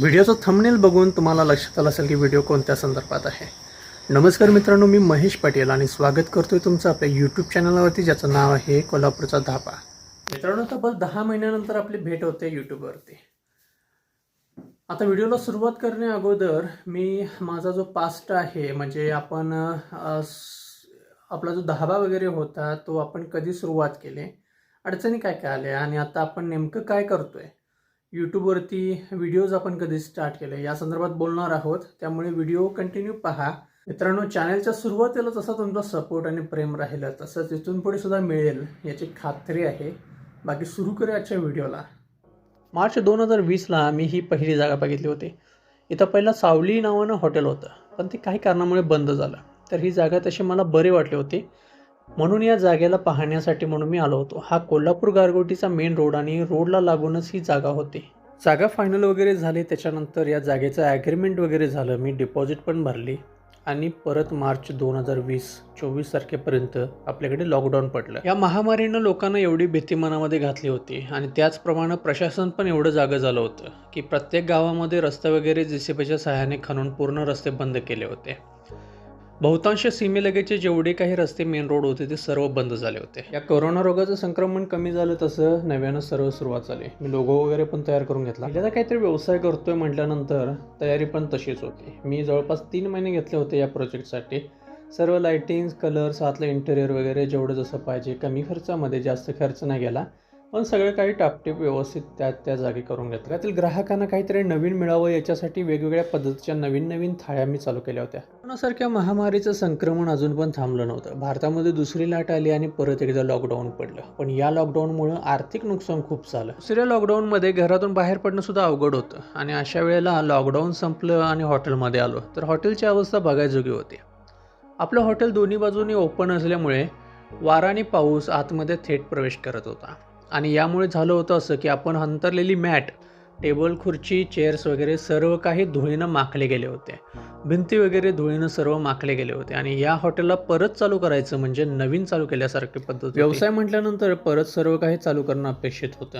व्हिडिओचं thumbnail बघून तुम्हाला लक्षात आलं असेल की व्हिडिओ कोणत्या संदर्भात आहे. नमस्कार मित्रांनो मी महेश पाटील आणि स्वागत करतोय तुमचं आपल्या यूट्यूब चॅनलवरती ज्याचं नाव आहे कोल्हापूरचा धाबा मित्रांनो तब्बल दहा महिन्यानंतर आपली भेट होते यूट्यूबवरती आता व्हिडिओला सुरुवात करण्या अगोदर मी माझा जो पास्ट आहे म्हणजे आपण आपला जो धाबा वगैरे होता तो आपण कधी सुरुवात केली? अडचणी काय काय आल्या? आणि आता आपण नेमकं काय करतोय? यूट्यूबवरती व्हिडिओज आपण कधी स्टार्ट केले या संदर्भात बोलणार आहोत. त्यामुळे व्हिडिओ कंटिन्यू पहा. मित्रांनो चॅनलच्या सुरुवातीला जसा तुमचा सपोर्ट आणि प्रेम राहिलं तसंच इथून पुढे सुद्धा मिळेल याची खात्री आहे. बाकी सुरू करूया आजच्या व्हिडिओला मार्च दोन हजार वीसला मी ही पहिली जागा बघितली होती. इथं पहिला सावली नावानं हॉटेल होतं पण ते काही कारणामुळे बंद झालं. तर ही जागा तशी मला बरी वाटली होती. म्हणून या जागेला पाहण्यासाठी म्हणून मी आलो होतो. हा कोल्हापूर गारगोटीचा मेन रोड आणि रोडला लागूनच ही जागा होती. जागा फायनल वगैरे झाली त्याच्यानंतर या जागेचं ॲग्रीमेंट वगैरे झालं. मी डिपॉझिट पण भरली आणि परत मार्च दोन हजार वीस चोवीस तारखेपर्यंत आपल्याकडे लॉकडाऊन पडलं. या महामारीनं लोकांना एवढी भीती मनामध्ये घातली होती आणि त्याचप्रमाणे प्रशासन पण एवढं जागं झालं होतं की प्रत्येक गावामध्ये रस्ते वगैरे जे सी पीच्या सहाय्याने खणून पूर्ण रस्ते बंद केले होते. बहुतांश सीमेलगेचे जेवढे काही रस्ते मेन रोड होते ते सर्व बंद झाले होते. या कोरोना रोगाचं संक्रमण कमी झालं तसं नव्यानं सर्व सुरुवात झाली. मी लोगो वगैरे पण तयार करून घेतला. त्याचा काहीतरी व्यवसाय करतोय म्हटल्यानंतर तयारी पण तशीच होती. मी जवळपास तीन महिने घेतले होते या प्रोजेक्टसाठी सर्व लाइटिंग कलर्स आतलं इंटेरियर वगैरे जेवढं जसं पाहिजे कमी खर्चामध्ये जास्त खर्च नाही गेला पण सगळं काही टापटीप व्यवस्थित त्या त्या जागी करून घेतलं. त्यातील ग्राहकांना काहीतरी नवीन मिळावं याच्यासाठी वेगवेगळ्या पद्धतीच्या नवीन नवीन थाळ्या मी चालू केल्या होत्या. कोरोनासारख्या महामारीचं संक्रमण अजून पण थांबलं नव्हतं. भारतामध्ये दुसरी लाट आली आणि परत एकदा लॉकडाऊन पडलं. पण या लॉकडाऊनमुळं आर्थिक नुकसान खूप झालं. दुसऱ्या लॉकडाऊनमध्ये घरातून बाहेर पडणं सुद्धा अवघड होतं. आणि अशा वेळेला लॉकडाऊन संपलं आणि हॉटेलमध्ये आलो तर हॉटेलची अवस्था बघायजोगी होती. आपलं हॉटेल दोन्ही बाजूनी ओपन असल्यामुळे वारा आणि पाऊस आतमध्ये थेट प्रवेश करत होता. आणि यामुळे झालं होतं असं की आपण अंतरलेली मॅट टेबल खुर्ची चेअर्स वगैरे सर्व काही धुळीनं माखले गेले होते. भिंती वगैरे धुळीनं सर्व माखले गेले होते. आणि या हॉटेलला परत चालू करायचं म्हणजे नवीन चालू केल्यासारखी पद्धत व्यवसाय म्हटल्यानंतर परत सर्व काही चालू करणं अपेक्षित होतं.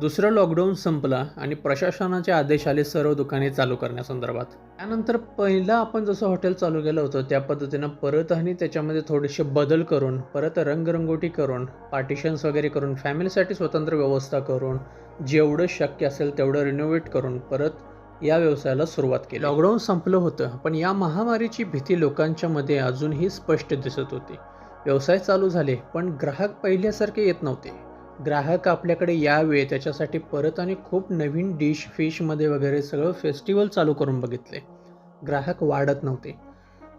दुसरं लॉकडाऊन संपला आणि प्रशासनाचे आदेश आले सर्व दुकाने चालू करण्यासंदर्भात. त्यानंतर पहिलं आपण जसं हॉटेल चालू केलं होतं त्या पद्धतीनं परत आणि त्याच्यामध्ये थोडेसे बदल करून परत रंगरंगोटी करून पार्टिशन्स वगैरे करून फॅमिलीसाठी स्वतंत्र व्यवस्था करून जेवढं शक्य असेल तेवढं रिनोव्हेट करून परत या व्यवसायाला सुरुवात केली. लॉकडाऊन संपलं होतं पण या महामारीची भीती लोकांच्यामध्ये अजूनही स्पष्ट दिसत होती. व्यवसाय चालू झाले पण ग्राहक पहिल्यासारखे येत नव्हते. ग्राहक आपल्याकडे यावे त्याच्यासाठी परत आणि खूप नवीन डिश फिशमध्ये वगैरे सगळं फेस्टिवल चालू करून बघितले. ग्राहक वाढत नव्हते.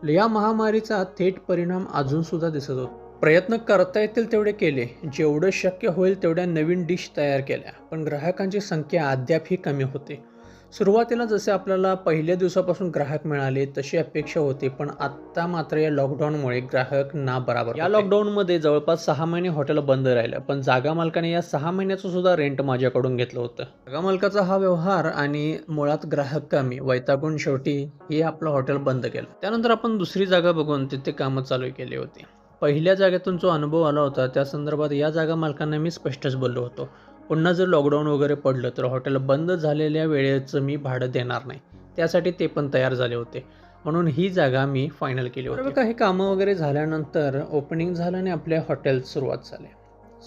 या महामारीचा थेट परिणाम अजूनसुद्धा दिसत होता. प्रयत्न करता येतील तेवढे केले. जेवढं शक्य होईल तेवढ्या नवीन डिश तयार केल्या. पण ग्राहकांची संख्या अद्यापही कमी होते. सुरुवातीला जसे आपल्याला पहिल्या दिवसापासून ग्राहक मिळाले तशी अपेक्षा होती पण आत्ता मात्र या लॉकडाऊनमुळे ग्राहक ना बराबर या लॉकडाऊनमध्ये जवळपास सहा महिने हॉटेल बंद राहिलं पण जागा मालकाने या सहा महिन्याचं सुद्धा रेंट माझ्याकडून घेतलं होतं. जागा मालकाचा हा व्यवहार आणि मुळात ग्राहक कमी वैतागून शेवटी हे आपलं हॉटेल बंद केलं. त्यानंतर आपण दुसरी जागा बघून तिथे कामं चालू केली होती. पहिल्या जागेतून जो अनुभव आला होता त्या संदर्भात या जागा मालकांना मी स्पष्टच बोललो होतो. पुन्हा जर लॉकडाऊन वगैरे पडलं तर हॉटेल बंद झालेल्या वेळेचं मी भाडं देणार नाही. त्यासाठी ते पण तयार झाले होते. म्हणून ही जागा मी फायनल केली होती. काही कामं वगैरे झाल्यानंतर ओपनिंग झालं आणि आपल्या हॉटेल सुरुवात झाली.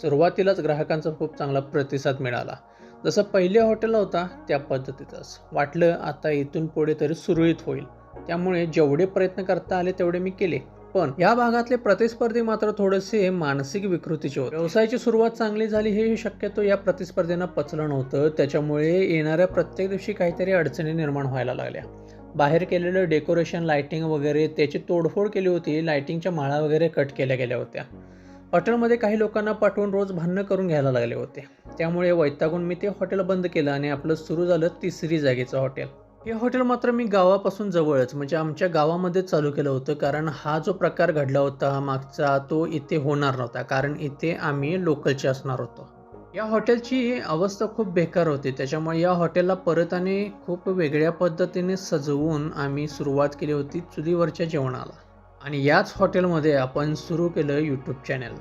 सुरुवातीलाच ग्राहकांचा खूप चांगला प्रतिसाद मिळाला. जसं पहिल्या हॉटेल होता त्या पद्धतीतच. वाटलं आता इथून पुढे तरी सुरळीत होईल. त्यामुळे जेवढे प्रयत्न करता आले तेवढे मी केले. पण या भागातले प्रतिस्पर्धी मात्र थोडेसे मानसिक विकृतीचे होते. व्यवसायाची सुरुवात चांगली झाली हे शक्यतो या प्रतिस्पर्धींना पचलं नव्हतं. त्याच्यामुळे येणाऱ्या प्रत्येक दिवशी काहीतरी अडचणी निर्माण व्हायला लागल्या. बाहेर केलेलं डेकोरेशन लायटिंग वगैरे त्याची तोडफोड केली होती. लायटिंगच्या माळा वगैरे कट केल्या गेल्या होत्या. हॉटेलमध्ये काही लोकांना पाठवून रोज भांडणं करून घ्यायला लागले होते. त्यामुळे वैतागून मी ते हॉटेल बंद केलं आणि आपलं सुरू झालं तिसरी जागेचं हॉटेल. हे हॉटेल मात्र मी गावापासून जवळच म्हणजे आमच्या गावामध्ये चालू केलं होतं कारण हा जो प्रकार घडला होता मागचा तो इथे होणार नव्हता कारण इथे आम्ही लोकलचे असणार होतो. या हॉटेलची अवस्था खूप बेकार होती त्याच्यामुळे या हॉटेलला परत आणि खूप वेगळ्या पद्धतीने सजवून आम्ही सुरुवात केली होती चुलीवरच्या जेवणाला. आणि याच हॉटेलमध्ये आपण सुरू केलं यूट्यूब चॅनल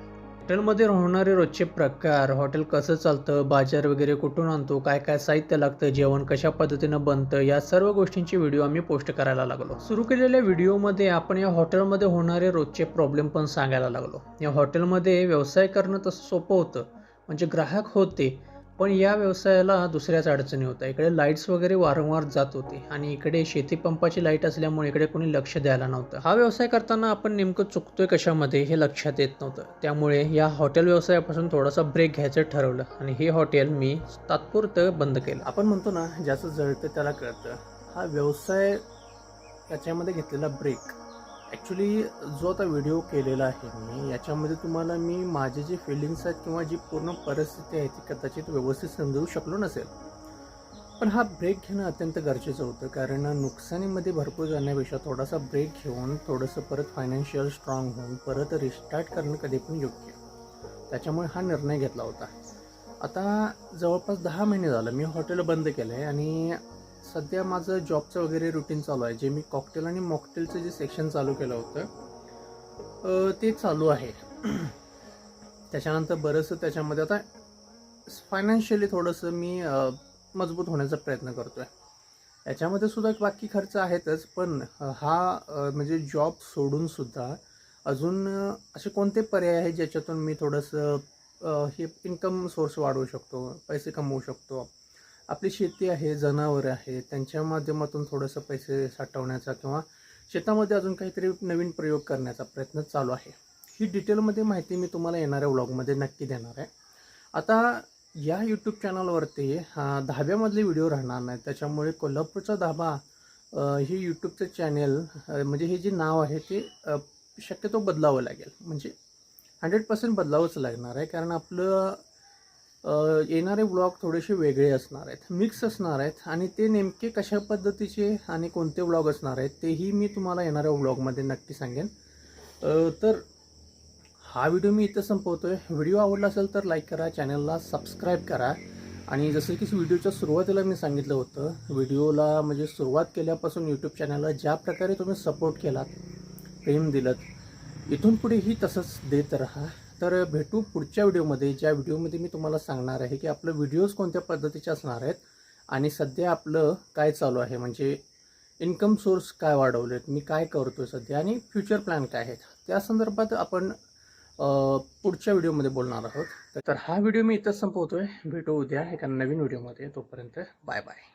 हॉटेलमध्ये होणारे रोजचे प्रकार हॉटेल कसं चालतं बाजार वगैरे कुठून आणतो काय काय साहित्य लागतं जेवण कशा पद्धतीनं बनतं या सर्व गोष्टींचे व्हिडिओ आम्ही पोस्ट करायला लागलो. सुरू केलेल्या व्हिडिओमध्ये आपण या हॉटेलमध्ये होणारे रोजचे प्रॉब्लेम पण सांगायला लागलो. या हॉटेलमध्ये व्यवसाय करणं तसं सोपं होतं. म्हणजे ग्राहक होते पण या व्यवसायाला दुसऱ्याच अडचणी होत्या. इकडे लाईट्स वगैरे वारंवार जात होती आणि इकडे शेती पंपाची लाइट असल्यामुळे इकडे कोणी लक्ष द्यायला नव्हतं. हा व्यवसाय करताना आपण नेमकं चुकतोय कशामध्ये हे लक्षात येत नव्हतं. त्यामुळे या हॉटेल व्यवसायापासून थोडासा ब्रेक घ्यायचं ठरवलं आणि हे हॉटेल मी तात्पुरतं बंद केलं. आपण म्हणतो ना ज्याचं जळतं त्याला कळतं. हा व्यवसाय याच्यामध्ये घेतलेला ब्रेक ॲक्च्युली जो आता व्हिडिओ केलेला आहे मी याच्यामध्ये तुम्हाला मी माझे जे फिलिंग्स आहेत किंवा जी पूर्ण परिस्थिती आहे ती कदाचित व्यवस्थित समजवू शकलो नसेल. पण हा ब्रेक घेणं अत्यंत गरजेचं होतं कारण नुकसानीमध्ये भरपूर जाण्यापेक्षा थोडासा ब्रेक घेऊन थोडंसं परत फायनान्शियल स्ट्रॉंग होऊन परत रिस्टार्ट करणं कधी पण योग्य. त्याच्यामुळे हा निर्णय घेतला होता. आता जवळपास दहा महिने झालं मी हॉटेल बंद केलं आहे आणि सध्या माझं जॉबचं वगैरे रुटीन चालू आहे. जे मी कॉकटेल आणि मॉकटेलचं जे सेक्शन चालू केलं होतं ते चालू आहे. त्याच्यानंतर बरंचसं त्याच्यामध्ये आता फायनान्शियली थोडंसं मी मजबूत होण्याचा प्रयत्न करतो आहे याच्यामध्ये सुद्धा बाकी खर्च आहेतच पण हा म्हणजे जॉब सोडूनसुद्धा अजून असे कोणते पर्याय आहेत ज्याच्यातून मी थोडंसं हे इन्कम सोर्स वाढवू शकतो पैसे कमवू शकतो? आपली शेती आहे जनावरं आहे त्यांच्या माध्यमातून थोडंसं पैसे साठवण्याचा किंवा शेतामध्ये अजून काहीतरी नवीन प्रयोग करण्याचा प्रयत्न चालू आहे. ही डिटेलमध्ये माहिती मी तुम्हाला येणाऱ्या व्लॉगमध्ये नक्की देणार आहे. आता या यूट्यूब चॅनलवरती हा धाब्यामधले व्हिडिओ राहणार नाही त्याच्यामुळे कोल्हापूरचा धाबा हे यूट्यूबचं चॅनल म्हणजे हे जे नाव आहे ते शक्यतो बदलावं लागेल. म्हणजे हंड्रेड पर्सेंट बदलावंच लागणार आहे कारण आपलं येणारे ब्लॉग थोडेसे वेगळे असणार आहेत मिक्स असणार आहेत आणि ते नेमके कशा पद्धतीचे आणि कोणते ब्लॉग असणार आहेत तेही मी तुम्हाला येणाऱ्या ब्लॉगमध्ये नक्की सांगेन. तर हा व्हिडिओ मी इथं संपवतोय. व्हिडिओ आवडला असेल तर लाईक करा चॅनलला सबस्क्राईब करा. आणि जसं की व्हिडिओच्या सुरुवातीला मी सांगितलं होतं व्हिडिओला म्हणजे सुरुवात केल्यापासून यूट्यूब चॅनलला ज्या प्रकारे तुम्ही सपोर्ट केलात प्रेम दिलं इथून पुढेही तसंच देत राहा. तर भेटू पुढच्या व्हिडिओमध्ये. ज्या व्हिडिओमध्ये मी तुम्हाला सांगणार आहे की आपलं व्हिडिओज कोणत्या पद्धतीचे असणार आहेत आणि सध्या आपलं काय चालू आहे. म्हणजे इन्कम सोर्स काय वाढवलेत मी काय करतो सध्या आणि फ्युचर प्लॅन काय आहेत. त्या संदर्भात आपण पुढच्या व्हिडिओमध्ये बोलणार आहोत. तर हा व्हिडिओ मी इथंच संपवतो आहे भेटू उद्या एका नवीन व्हिडिओमध्ये. तोपर्यंत बाय बाय.